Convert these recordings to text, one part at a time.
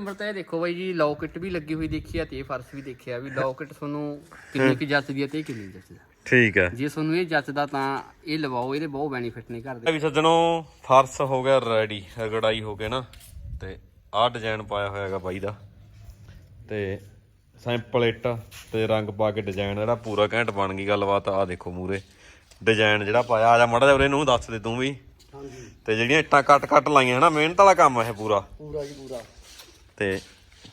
Number ਤਾਂ ਇਹ ਦੇਖੋ ਬਾਈ ਜੀ ਲੌਕਟ ਵੀ ਲੱਗੀ ਹੋਈ ਦੇਖੀ ਆ ਤੇ ਇਹ ਫਰਸ਼ ਵੀ ਦੇਖਿਆ ਵੀ ਲੌਕਟ ਤੁਹਾਨੂੰ ਕਿੰਨੀ ਕੁ ਜੱਚਦੀ ਆ ਤੇ ਇਹ ਕਿੰਨੀ ਜੱਚਦੀ ਆ। ਠੀਕ ਹੈ ਜੇ ਤੁਹਾਨੂੰ ਇਹ ਜੱਚਦਾ ਤਾਂ ਇਹ ਲਵਾਓ ਇਹਦੇ ਬਹੁਤ ਬੈਨੀਫਿਟ ਨੇ ਘਰ ਦੇ। ਵੀ ਸੱਜਣੋ ਫਰਸ ਹੋ ਗਿਆ ਰੈਡੀ ਰਗੜਾਈ ਹੋ ਗਿਆ ਨਾ ਤੇ ਆਹ ਡਿਜ਼ਾਈਨ ਪਾਇਆ ਹੋਇਆ ਹੈਗਾ ਬਾਈ ਦਾ। ਤੇ ਸੈਂਪਲ ਇੱਟ ਤੇ ਰੰਗ ਪਾ ਕੇ ਡਿਜ਼ਾਈਨ ਜਿਹੜਾ ਪੂਰਾ ਘੈਂਟ ਬਣ ਗਈ ਗੱਲਬਾਤ ਆ ਦੇਖੋ ਮੂਰੇ। ਡਿਜ਼ਾਈਨ ਜਿਹੜਾ ਪਾਇਆ ਆ ਜਾ ਮਾੜਾ ਜਿਹਾ ਉਰੇ ਨੂੰ ਦੱਸ ਦੇ ਤੂੰ ਵੀ। ਹਾਂਜੀ। ਤੇ ਜਿਹੜੀਆਂ ਇੱਟਾਂ ਕੱਟ ਕੱਟ ਲਾਈਆਂ ਹਨਾ ਮਿਹਨਤ ਵਾਲਾ ਕੰਮ ਇਹ ਪੂਰਾ। ਪੂਰਾ ਜੀ ਪੂਰਾ। ਤੇ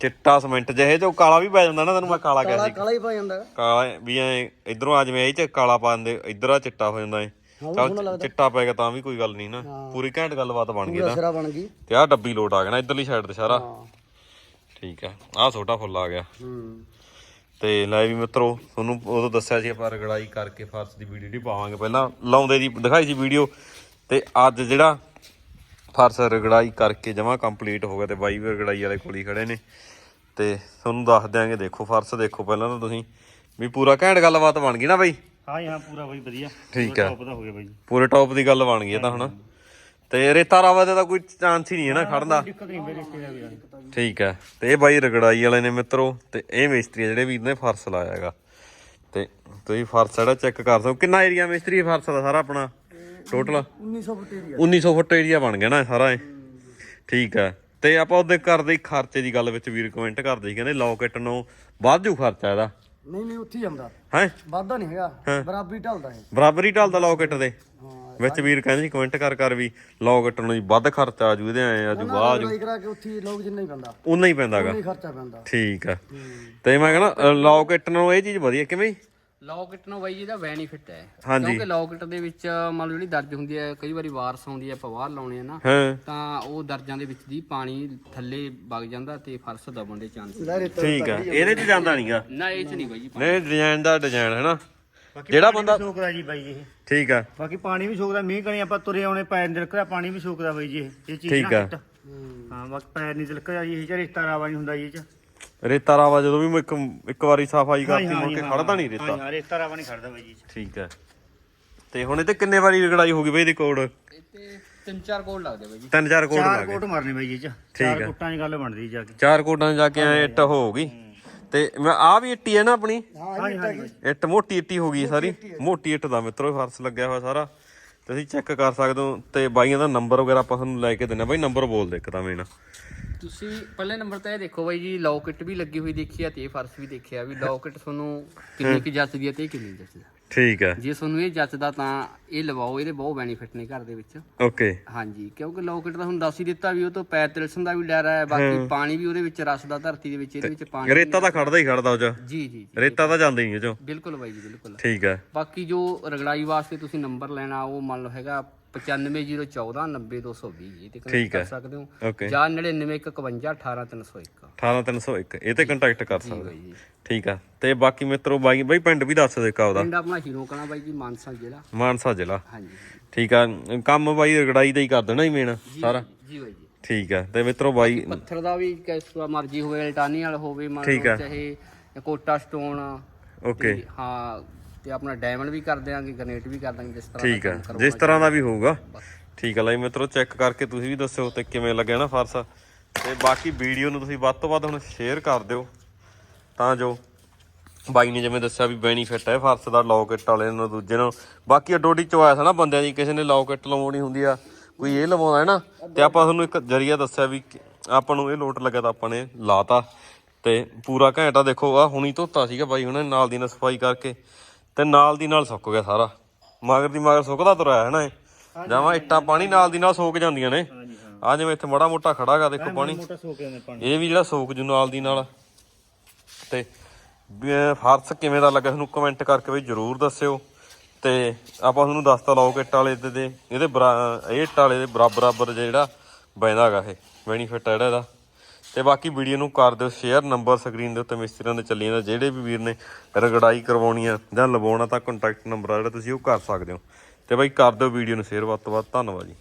ਚਿੱਟਾ ਸੀਮੈਂਟ ਜਿਹੇ ਚੋਂ ਕਾਲਾ ਵੀ ਪੈ ਜਾਂਦਾ ਨਾ ਤੈਨੂੰ ਮੈਂ ਕਾਲਾ ਕਿਹਾ ਸੀ ਕਾਲਾ ਹੀ ਪਾ ਜਾਂਦਾ। ਕਾਲਾ ਵੀ ਐ ਇਧਰੋਂ ਆ ਜਿਵੇਂ ਇਹ ਚ ਕਾਲਾ ਪਾ ਦਿੰਦੇ ਇਧਰ ਆ ਚਿੱਟਾ ਹੋ ਜਾਂਦਾ ਏ ਚੱਲ ਚਿੱਟਾ ਪੈ ਗਿਆ ਤਾਂ ਵੀ ਕੋਈ ਗੱਲ ਨਹੀਂ ਨਾ। ਪੂਰੀ ਘੈਂਟ ਗੱਲਬਾਤ ਬਣ ਗਈ ਤਾਂ ਸਿਰਾ ਬਣ ਗਈ। ਤੇ ਆਹ ਡੱਬੀ ਲੋਟ ਆ ਗਿਆ ਨਾ ਇਧਰਲੀ ਸਾਈਡ ਤੇ ਸਾਰਾ। ਹਾਂ। ਠੀਕ ਹੈ ਆਹ ਛੋਟਾ ਫੁੱਲ ਆ ਗਿਆ। ਹੂੰ। ਤੇ ਲੈ ਵੀ ਮਿੱਤਰੋ ਤੁਹਾਨੂੰ ਉਦੋਂ ਦੱਸਿਆ ਸੀ ਆਪਾਂ ਰਗੜਾਈ ਕਰਕੇ ਫਰਸ਼ ਦੀ ਵੀਡੀਓ ਨਹੀਂ ਪਾਵਾਂਗੇ। ਪਹਿਲਾਂ ਲਾਉਂਦੇ ਦੀ ਦਿਖਾਈ ਸੀ ਵੀਡੀਓ। ਤੇ ਅੱਜ ਜਿਹੜਾ ਫਰਸ਼ ਰਗੜਾਈ ਕਰਕੇ ਜਮਾ ਕੰਪਲੀਟ ਹੋ ਗਿਆ ਤੇ ਬਾਈ ਵੀ ਰਗੜਾਈ ਵਾਲੇ ਕੋਲ ਹੀ ਖੜੇ ਨੇ। ਤੇ ਤੁਹਾਨੂੰ ਦੱਸ ਦਿਆਂਗੇ ਦੇਖੋ ਫਰਸ਼ ਦੇਖੋ ਪਹਿਲਾਂ ਤਾਂ ਤੁਸੀਂ। ਵੀ ਪੂਰਾ ਘੈਂਟ ਗੱਲਬਾਤ ਬਣ ਗਈ ਨਾ ਬਾਈ? ਹਾਂ ਹਾਂ ਪੂਰਾ ਬਾਈ ਵਧੀਆ। ਠੀਕ ਹੈ। ਟੌਪ ਦਾ ਹੋ ਗਿਆ ਬਾਈ। ਪੂਰੇ ਟੌਪ ਦੀ ਗੱਲ ਬਣ ਗਈ ਇਹ ਤਾਂ ਹੁਣ। ਤੇ ਰੇਤਾ ਰਾਵਾ ਦੇ ਤਾਂ ਕੋਈ ਚਾਂਸ ਹੀ ਨਹੀਂ ਹੈ ਨਾ ਖੜਨ ਦਾ। ਠੀਕ ਹੈ। ਤੇ ਇਹ ਬਾਈ ਰਗੜਾਈ ਵਾਲੇ ਨੇ ਮਿੱਤਰੋ ਤੇ ਇਹ ਮਿਸਤਰੀ ਜਿਹੜੇ ਵੀਰ ਨੇ ਫਰਸ਼ ਲਾਇਆ ਹੈਗਾ। ਤੇ ਤੁਸੀਂ ਫਰਸ਼ ਜਿਹੜਾ ਚੈੱਕ ਕਰ ਸਕਦੇ ਹੋ। ਕਿੰਨਾ ਏਰੀਆ ਮਿਸਤਰੀ ਫਰਸ਼ ਦਾ ਸਾਰਾ ਆਪਣਾ? Total 1900 foot area 1900 foot area ਬਣ ਗਿਆ ਨਾ ਇਹ ਸਾਰਾ ਇਹ। ਠੀਕ ਹੈ ਤੇ ਆਪਾਂ ਉਹਦੇ ਕਰਦੇ ਖਰਚੇ ਦੀ ਗੱਲ ਵਿੱਚ ਵੀਰ ਕਮੈਂਟ ਕਰਦੇ ਸੀ ਕਹਿੰਦੇ ਲੌਕਟ ਨੂੰ ਵਾਧੂ ਖਰਚਾ ਇਹਦਾ। ਨਹੀਂ ਨਹੀਂ ਉੱਥੇ ਹੀ ਜਾਂਦਾ ਹੈ? ਵਾਧਾ ਨਹੀਂ ਹੈਗਾ ਬਰਾਬਰੀ ਢਲਦਾ ਹੈ ਬਰਾਬਰੀ ਢਲਦਾ ਲੌਕਟ ਦੇ ਵਿੱਚ ਵੀਰ ਕਹਿੰਦੇ ਸੀ ਕਮੈਂਟ ਕਰ ਕਰ ਵੀ ਲੌਕਟ ਨੂੰ ਜੀ ਵੱਧ ਖਰਚਾ ਆਜੂ ਇਹਦੇ ਆਏ ਆਜੂ ਵਾਹ ਆਜੂ। ਲੜਾਈ ਕਰਾ ਕੇ ਉੱਥੇ ਹੀ ਲੋਕ ਜਿੰਨਾ ਹੀ ਪੈਂਦਾ। ਉਨਾ ਹੀ ਪੈਂਦਾਗਾ ਨਹੀਂ ਖਰਚਾ ਪੈਂਦਾ। ਠੀਕ ਆ। ਤੇ ਮੈਂ ਕਹਿੰਦਾ ਲੌਕਟ ਨੂੰ ਇਹ ਚੀਜ਼ ਵਧੀਆ ਕਿਵੇਂ? ਲੌਕਟ ਨੂੰ ਬਾਈ ਜੀ ਦਾ ਬੈਨੀਫਿਟ ਹੈ। ਹਾਂਜੀ। ਕਿਉਂਕਿ ਲੌਕਟ ਦੇ ਵਿੱਚ ਮੰਨ ਲਓ ਜਿਹੜੀ ਦਰਜ ਹੁੰਦੀ ਹੈ ਕਈ ਵਾਰੀ ਵਾਰਸ ਆਉਂਦੀ ਹੈ ਆਪਾਂ ਬਾਹਰ ਲਾਉਣੇ ਆ ਨਾ ਹਾਂ। ਤਾਂ ਉਹ ਦਰਜਾਂ ਦੇ ਵਿੱਚ ਦੀ ਪਾਣੀ ਥੱਲੇ ਵਗ ਜਾਂਦਾ ਤੇ ਫਰਸ਼ ਦਬਣ ਦੇ ਚਾਂਸ ਠੀਕ ਆ। ਇਹਦੇ ਚ ਜਾਂਦਾ ਨਹੀਂਗਾ ਨਾ ਇਹ ਚ ਨਹੀਂ ਬਾਈ ਜੀ ਨਹੀਂ ਡਿਜ਼ਾਈਨ ਦਾ ਡਿਜ਼ਾਈਨ ਹੈ ਨਾ। ਜਿਹੜਾ ਬੰਦਾ ਸੋਕਦਾ ਜੀ ਬਾਈ ਜੀ ਇਹ। ਠੀਕ ਆ। ਬਾਕੀ ਪਾਣੀ ਵੀ ਸੋਕਦਾ ਮੀਂਹ ਕਣੀ ਆਪਾਂ ਤੁਰੇ ਆਉਣੇ ਪੈਰ ਨਿਲਕਦਾ ਪਾਣੀ ਵੀ ਸੋਕਦਾ ਬਾਈ ਜੀ ਇਹ। ਇਹ ਚੀਜ਼ ਠੀਕ ਨਾ ਆ। ਹਾਂ ਬਾਕੀ ਪੈਰ ਨਹੀਂ ਤਿਲਕਦਾ ਜੀ ਇਹ ਚ ਰਿਸ਼ਤਾ ਰਾਵਾ ਨਹੀਂ ਹੁੰਦਾ ਜੀ ਇਹ ਚ। ਰੇਤਾ ਰਾਵਾ ਜਦੋਂ ਵੀ ਮੈਂ ਇੱਕ ਇੱਕ ਵਾਰੀ ਸਫ਼ਾਈ ਕਰਤੀ ਹਾਂ ਮੁੜ ਕੇ ਹਾਂ, ਖੜਦਾ ਨਹੀਂ ਹਾਂ ਰੇਤਾ। ਹਾਂ ਰੇਤਾ ਰਾਵਾ ਨਹੀਂ ਖੜਦਾ ਬਾਈ ਜੀ। ਠੀਕ ਆ ਤੇ ਹੁਣ ਇਹ ਤੇ ਕਿੰਨੇ ਵਾਰੀ ਰਗੜਾਈ ਹੋ ਗਈ ਬਈ ਇਹਦੀ ਕੋਡ? ਤੇ ਤਿੰਨ ਚਾਰ ਕੋਡ ਲੱਗਦੇ ਬਾਈ ਜੀ। ਤਿੰਨ ਚਾਰ ਕੋਡ ਚਾਰ ਲੱਗ ਗਏ। ਕੋਟ ਮਾਰਨੇ ਬਾਈ ਜੀ ਇਹ ਚ। ਚਾਰ ਕੋਟਾਂ 'ਚ ਗੱਲ ਬਣਦੀ ਜਾ ਕੇ। ਚਾਰ ਕੋਡਾਂ 'ਚ ਜਾ ਕੇ ਐ ਇੱਟ ਹੋ ਗਈ। ਤੇ ਮੈਂ ਆ ਵੀ ਇੱਟੀ ਹੈ ਨਾ ਆਪਣੀ? ਹਾਂ ਜੀ ਹਾਂ। ਇੱਟ ਮੋਟੀ ਇੱਟੀ ਹੋ ਗਈ ਸਾਰੀ। ਮੋਟੀ ਇੱਟ ਦਾ ਮਿੱਤਰੋ ਫਰਸ਼ ਲੱਗਿਆ ਹੋਇਆ ਸਾਰਾ। ਤੁਸੀਂ ਚੈੱਕ ਕਰ ਸਕਦੇ ਹੋ। ਤੇ ਬਾਈਆਂ ਦਾ ਨੰਬਰ ਵਗੈਰਾ ਆਪਾਂ ਤੁਹਾਨੂੰ ਲੈ ਕੇ ਦਿੰਨਾ ਬਾਈ ਨੰਬਰ ਬੋਲ ਦੇ ਇੱਕ ਤਾਂ ਮੇਨ ਤੁਸੀਂ ਪਹਿਲੇ ਨੰਬਰ ਤਾਂ ਇਹ ਦੇਖੋ ਬਾਈ ਜੀ ਲੌਕਟ ਵੀ ਲੱਗੀ ਹੋਈ ਦੇਖੀ ਆ ਤੇ ਇਹ ਫਰਸ਼ ਵੀ ਦੇਖਿਆ ਵੀ ਲੌਕਟ ਤੁਹਾਨੂੰ ਕਿੰਨੀ ਕੁ ਜੱਚਦੀ ਆ ਤੇ ਇਹ ਕਿੰਨੀ ਜੱਚਦੀ ਆ। ਠੀਕ ਹੈ ਜੇ ਤੁਹਾਨੂੰ ਇਹ ਜੱਚਦਾ ਤਾਂ ਇਹ ਲਵਾਓ ਇਹਦੇ ਬਹੁਤ ਬੈਨੀਫਿਟ ਨੇ ਘਰ ਦੇ ਵਿੱਚ। ਓਕੇ। ਹਾਂਜੀ ਕਿਉਂਕਿ ਲੌਕਟ ਤਾਂ ਹੁਣ ਦੱਸ ਹੀ ਦਿੱਤਾ ਵੀ ਉਹ ਤੋਂ ਪੈਰ ਤਿਲਸਣ ਦਾ ਵੀ ਡਰ ਹੈ ਬਾਕੀ ਪਾਣੀ ਵੀ ਉਹਦੇ ਵਿੱਚ ਰਸਦਾ ਧਰਤੀ ਦੇ ਵਿੱਚ ਇਹਦੇ ਵਿੱਚ ਪਾਣੀ ਰੇਤਾ ਤਾਂ ਖੜਦਾ ਹੀ ਖੜਦਾ ਉਹ ਚ। ਜੀ ਜੀ ਜੀ। ਰੇਤਾ ਤਾਂ ਜਾਂਦਾ ਹੀ ਨਹੀਂ ਉਹ ਚੋਂ। ਬਿਲਕੁਲ ਬਾਈ ਜੀ ਬਿਲਕੁਲ। ਠੀਕ ਹੈ ਬਾਕੀ ਜੋ ਰਗੜਾਈ ਵਾਸਤੇ ਤੁਸੀਂ ਨੰਬਰ ਲੈਣਾ ਉਹ ਮੰਨ ਲਓ ਹੈਗਾ 95014 90220 ਜੀ ਤੇ ਠੀਕ ਹੈ। ਕਰ ਸਕਦੇ ਹੋ। ਓਕੇ। ਜਾਂ 99151 18301 18301 ਇਹ ਤੇ ਕੰਟੈਕਟ ਕਰ ਸਕਦੇ ਜੀ। ਠੀਕ ਆ। ਤੇ ਬਾਕੀ ਮਿੱਤਰੋ ਬਾਈ ਬਾਈ ਪਿੰਡ ਵੀ ਦੱਸ ਦੇ ਕਾ ਉਹਦਾ ਪਿੰਡ ਆਪਣਾ ਹੀਰੋ ਕਣਾ ਬਾਈ ਜੀ ਮਾਨਸਾ ਜ਼ਿਲ੍ਹਾ। ਮਾਨਸਾ ਜ਼ਿਲ੍ਹਾ। ਹਾਂਜੀ। ਠੀਕ ਆ। ਕੰਮ ਬਾਈ ਰਗੜਾਈ ਦਾ ਹੀ ਕਰ ਦੇਣਾ ਹੀ ਮੇਨ ਸਾਰਾ। ਜੀ ਬਾਈ ਜੀ। ਠੀਕ ਆ। ਤੇ ਮਿੱਤਰੋ ਬਾਈ ਪੱਥਰ ਦਾ ਵੀ ਕਿਸ ਮਰਜ਼ੀ ਹੋਵੇ ਇਲਟਾਨੀ ਵਾਲਾ ਹੋਵੇ ਮੰਨ ਠੀਕ ਲਓ ਆ। ਚਾਹੇ ਕੋਟਾ ਸਟੋਨ। ਓਕੇ। ਹਾਂ ਤੇ ਆਪਣਾ ਡਾਇਮੰਡ ਵੀ ਕਰ ਦਿਆਂਗੇ ਗ੍ਰੇਨਾਈਟ ਵੀ ਕਰ ਦਾਂਗੇ ਜਿਸ ਤਰ੍ਹਾਂ ਠੀਕ ਕਰਵਾਉਣਾ ਜਿਸ ਤਰ੍ਹਾਂ ਦਾ ਵੀ ਹੋਊਗਾ। ਠੀਕ ਆ ਲਈ ਮਿੱਤਰੋ ਚੈੱਕ ਕਰਕੇ ਤੁਸੀਂ ਵੀ ਦੱਸਿਓ ਤੇ ਕਿਵੇਂ ਲੱਗਿਆ ਨਾ ਫਰਸ। ਤੇ ਬਾਕੀ ਵੀਡੀਓ ਨੂੰ ਤੁਸੀਂ ਵੱਧ ਤੋਂ ਵੱਧ ਹੁਣ ਸ਼ੇਅਰ ਕਰ ਦਿਓ। ਤਾਂ ਜੋ ਬਾਈ ਨੇ ਜਿਵੇਂ ਦੱਸਿਆ ਵੀ ਬੈਨੀਫਿਟ ਹੈ ਫਰਸ ਦਾ ਲੌਕਟ ਵਾਲੇ ਨੂੰ ਦੂਜੇ ਨੂੰ। ਬਾਕੀ ਅਡੋਡੀ ਚੋਇਸ ਹੈ ਨਾ ਬੰਦਿਆਂ ਦੀ ਕਿਸੇ ਨੇ ਲੌਕਟ ਲਵਾਉਣੀ ਹੁੰਦੀ ਆ ਕੋਈ ਇਹ ਲਵਾਉਂਦਾ ਹੈ ਨਾ ਤੇ ਆਪਾਂ ਤੁਹਾਨੂੰ ਇੱਕ ਜਰੀਆ ਦੱਸਿਆ ਵੀ ਆਪਾਂ ਨੂੰ ਇਹ ਲੋਟ ਲੱਗਾ ਤਾਂ ਆਪਾਂ ਨੇ ਲਾਤਾ। ਤੇ ਪੂਰਾ ਘੰਟਾ ਦੇਖੋ ਆ ਹੁਣੀ ਧੋਤਾ ਸੀਗਾ ਬਾਈ ਹੁਣੇ ਨਾਲ ਦੀ ਨਾਲ ਸਫ਼ਾਈ ਕਰਕੇ। ਤੇ ਨਾਲ ਦੀ ਨਾਲ ਸੁੱਕ ਗਿਆ ਸਾਰਾ। ਮਗਰ ਦੀ ਮਗਰ ਸੁੱਕਦਾ ਤੁਰਿਆ ਹੈ ਨਾ ਇਹ? ਜਾਵਾਂ ਇੱਟਾਂ ਪਾਣੀ ਨਾਲ ਦੀ ਨਾਲ ਸੋਕ ਜਾਂਦੀਆਂ ਨੇ। ਆ ਜਿਵੇਂ ਇੱਥੇ ਮੜਾ ਮੋਟਾ ਖੜਾਗਾ ਦੇਖੋ ਪਾਣੀ। ਇਹ ਵੀ ਜਿਹੜਾ ਸੋਕ ਜੂ ਨਾਲ ਦੀ ਨਾਲ। ਤੇ ਵੀ ਫਰਸ ਕਿਵੇਂ ਦਾ ਲੱਗਾ ਤੁਹਾਨੂੰ ਕਮੈਂਟ ਕਰਕੇ ਬਈ ਜਰੂਰ ਦੱਸਿਓ। ਤੇ ਆਪਾਂ ਤੁਹਾਨੂੰ ਦੱਸਤਾ ਲਾਓ ਇੱਟ ਵਾਲੇ ਦੇ ਦੇ ਇਹਦੇ ਬਰਾ- ਇਹ ਇੱਟ ਵਾਲੇ ਦੇ ਬਰਾਬਰ ਬਰਾਬਰ ਜਿਹੜਾ ਬੈਂਦਾ ਹੈਗਾ ਇਹ। ਬੈਨੀਫਿਟ ਹੈ ਜਿਹੜਾ ਇਹਦਾ। ਤੇ ਬਾਕੀ ਵੀਡੀਓ ਨੂੰ ਕਰ ਦਿਓ ਸ਼ੇਅਰ ਨੰਬਰ ਸਕਰੀਨ ਦੇ ਉੱਤੇ ਮਿਸਤਰੀਆਂ ਦੇ ਚੱਲੀ ਜਾਂਦਾ ਜਿਹੜੇ ਵੀ ਵੀਰ ਨੇ ਰਗੜਾਈ ਕਰਵਾਉਣੀ ਆ ਜਾਂ ਲਵਾਉਣਾ ਤਾਂ ਕੰਟੈਕਟ ਨੰਬਰ ਆ ਜਿਹੜਾ ਤੁਸੀਂ ਉਹ ਕਰ ਸਕਦੇ ਹੋ। ਤੇ ਬਾਈ ਕਰ ਦਿਓ ਵੀਡੀਓ ਨੂੰ ਸ਼ੇਅਰ ਵੱਧ ਤੋਂ ਵੱਧ, ਧੰਨਵਾਦ ਜੀ।